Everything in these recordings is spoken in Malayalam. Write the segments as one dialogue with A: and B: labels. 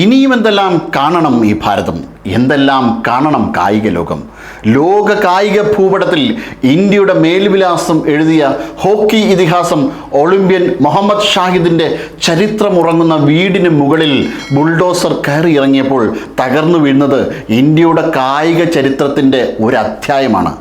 A: ഇനിയും എന്തെല്ലാം കാണണം ഈ ഭാരതം? എന്തെല്ലാം കാണണം കായിക ലോകം? ലോക കായിക ഭൂപടത്തിൽ ഇന്ത്യയുടെ മേൽവിലാസം എഴുതിയ ഹോക്കി ഇതിഹാസം ഒളിമ്പ്യൻ മുഹമ്മദ് ഷാഹിദിന്റെ ചരിത്രമുറങ്ങുന്ന വീടിന് മുകളിൽ ബുൾഡോസർ കയറി ഇറങ്ങിയപ്പോൾ തകർന്നു വീഴുന്നത് ഇന്ത്യയുടെ കായിക ചരിത്രത്തിന്റെ ഒരു അധ്യായമാണ്.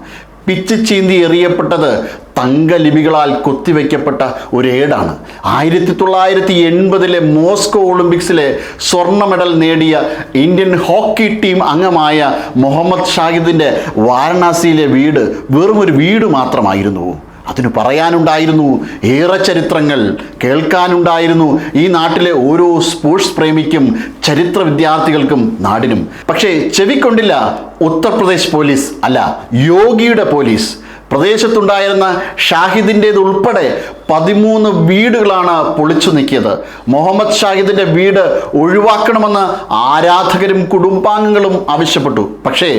A: പിച്ച് ചീന്തി എറിയപ്പെട്ടത് തങ്കലിപികളാൽ കൊത്തിവെക്കപ്പെട്ട ഒരു ഏടാണ്. ആയിരത്തി തൊള്ളായിരത്തി എൺപതിലെ മോസ്കോ ഒളിമ്പിക്സിലെ സ്വർണ മെഡൽ നേടിയ ഇന്ത്യൻ ഹോക്കി ടീം അംഗമായ മുഹമ്മദ് ഷാഹിദിന്റെ വാരണാസിയിലെ വീട് വെറും ഒരു വീട് മാത്രമായിരുന്നു. അതിന് പറയാനുണ്ടായിരുന്നു ഏറെ ചരിത്രങ്ങൾ കേൾക്കാനുണ്ടായിരുന്നു. ഈ നാട്ടിലെ ഓരോ സ്പോർട്സ് പ്രേമിക്കും ചരിത്ര വിദ്യാർത്ഥികൾക്കും നാടിനും. പക്ഷേ ചെവിക്കൊണ്ടില്ല ഉത്തർപ്രദേശ് പോലീസ് അല്ല യോഗിയുടെ പോലീസ്. പ്രദേശത്തുണ്ടായിരുന്ന ഷാഹിദിന്റേത് ഉൾപ്പെടെ പതിമൂന്ന് വീടുകളാണ് പൊളിച്ചു നീക്കിയത്. മുഹമ്മദ് ഷാഹിദിന്റെ വീട് ഒഴിവാക്കണമെന്ന് ആരാധകരും കുടുംബാംഗങ്ങളും ആവശ്യപ്പെട്ടു. പക്ഷേ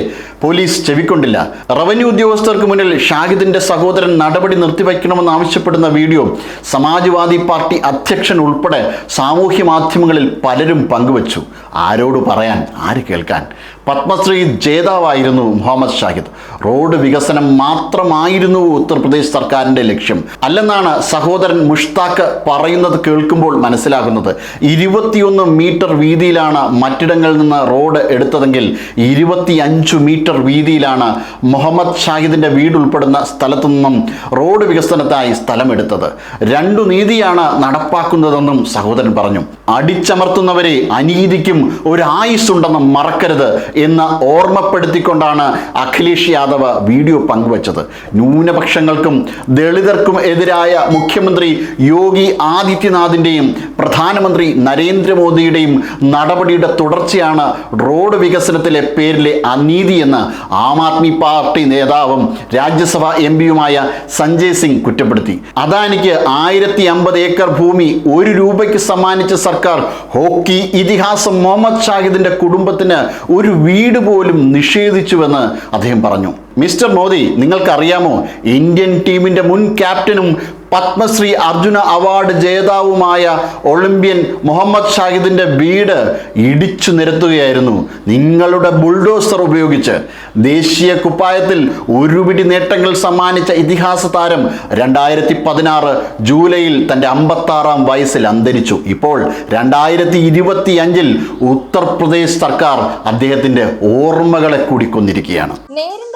A: പോലീസ് ചെവിക്കൊണ്ടില്ല. റവന്യൂ ഉദ്യോഗസ്ഥർക്ക് മുന്നിൽ ഷാഹിദിന്റെ സഹോദരൻ നടപടി നിർത്തിവയ്ക്കണമെന്ന് ആവശ്യപ്പെടുന്ന വീഡിയോ സമാജ്വാദി പാർട്ടി അധ്യക്ഷൻ ഉൾപ്പെടെ സാമൂഹ്യ മാധ്യമങ്ങളിൽ പലരും പങ്കുവച്ചു. ആരോട് പറയാൻ ആര് കേൾക്കാൻ? പത്മശ്രീ ജേതാവായിരുന്നു മുഹമ്മദ് ഷാഹിദ്. റോഡ് വികസനം മാത്രമായിരുന്നു ഉത്തർപ്രദേശ് സർക്കാരിന്റെ ലക്ഷ്യം. അല്ലെന്നാണ് സഹോദരൻ മുഷ്താഖ് പറയുന്നത് കേൾക്കുമ്പോൾ മനസ്സിലാകുന്നത്. ഇരുപത്തിയൊന്ന് മീറ്റർ വീതിയിലാണ് മറ്റിടങ്ങളിൽ നിന്ന് റോഡ് എടുത്തതെങ്കിൽ ഇരുപത്തിയഞ്ച് മീറ്റർ വീതിയിലാണ് മുഹമ്മദ് ഷാഹിദിന്റെ വീട് ഉൾപ്പെടുന്ന സ്ഥലത്തു നിന്നും റോഡ് വികസനത്തായി സ്ഥലമെടുത്തത്. രണ്ടു നീതിയാണ് നടപ്പാക്കുന്നതെന്നും സഹോദരൻ പറഞ്ഞു. അടിച്ചമർത്തുന്നവരെ അനീതിക്കും ഒരു ആയുസ്സുണ്ടെന്ന് മറക്കരുത് എന്ന് ഓർമ്മപ്പെടുത്തിക്കൊണ്ടാണ് അഖിലേഷ് യാദവ് വീഡിയോ പങ്കുവച്ചത്. ന്യൂനപക്ഷങ്ങൾക്കും ദളിതർക്കും എതിരായ മുഖ്യമന്ത്രി യോഗി ആദിത്യനാഥിന്റെയും പ്രധാനമന്ത്രി നരേന്ദ്രമോദിയുടെയും നടപടിയുടെ തുടർച്ചയാണ് റോഡ് വികസനത്തിലെ പേരിലെ അനീതി എന്ന് ആം ആദ്മി പാർട്ടി നേതാവും രാജ്യസഭാ എം പിയുമായ സഞ്ജയ് സിംഗ് കുറ്റപ്പെടുത്തി. അദാനിക്ക് ആയിരത്തി അമ്പത് ഏക്കർ ഭൂമി ഒരു രൂപയ്ക്ക് സമ്മാനിച്ച സർക്കാർ ഹോക്കി ഇതിഹാസം മുഹമ്മദ് ഷാഹിദിന്റെ കുടുംബത്തിന് ഒരു വീട് പോലും നിഷേധിച്ചുവെന്ന് അദ്ദേഹം പറഞ്ഞു. മിസ്റ്റർ മോദി നിങ്ങൾക്കറിയാമോ? ഇന്ത്യൻ ടീമിന്റെ മുൻ ക്യാപ്റ്റനും പത്മശ്രീ അർജുന അവാർഡ് ജേതാവുമായ ഒളിമ്പ്യൻ മുഹമ്മദ് ഷാഹിദിന്റെ വീട് ഇടിച്ചു നിരത്തുകയായിരുന്നു. നിങ്ങളുടെ ബുൾഡോസർ ഉപയോഗിച്ച് ദേശീയ കുപ്പായത്തിൽ ഒരുപിടി നേട്ടങ്ങൾ സമ്മാനിച്ച ഇതിഹാസ താരം രണ്ടായിരത്തി പതിനാറ് ജൂലൈയിൽ തന്റെ അമ്പത്താറാം വയസ്സിൽ അന്തരിച്ചു. ഇപ്പോൾ രണ്ടായിരത്തി ഇരുപത്തി അഞ്ചിൽ ഉത്തർപ്രദേശ് സർക്കാർ അദ്ദേഹത്തിന്റെ ഓർമ്മകളെ കൂടി കൊന്നിരിക്കുകയാണ്
B: നേരിന്റെ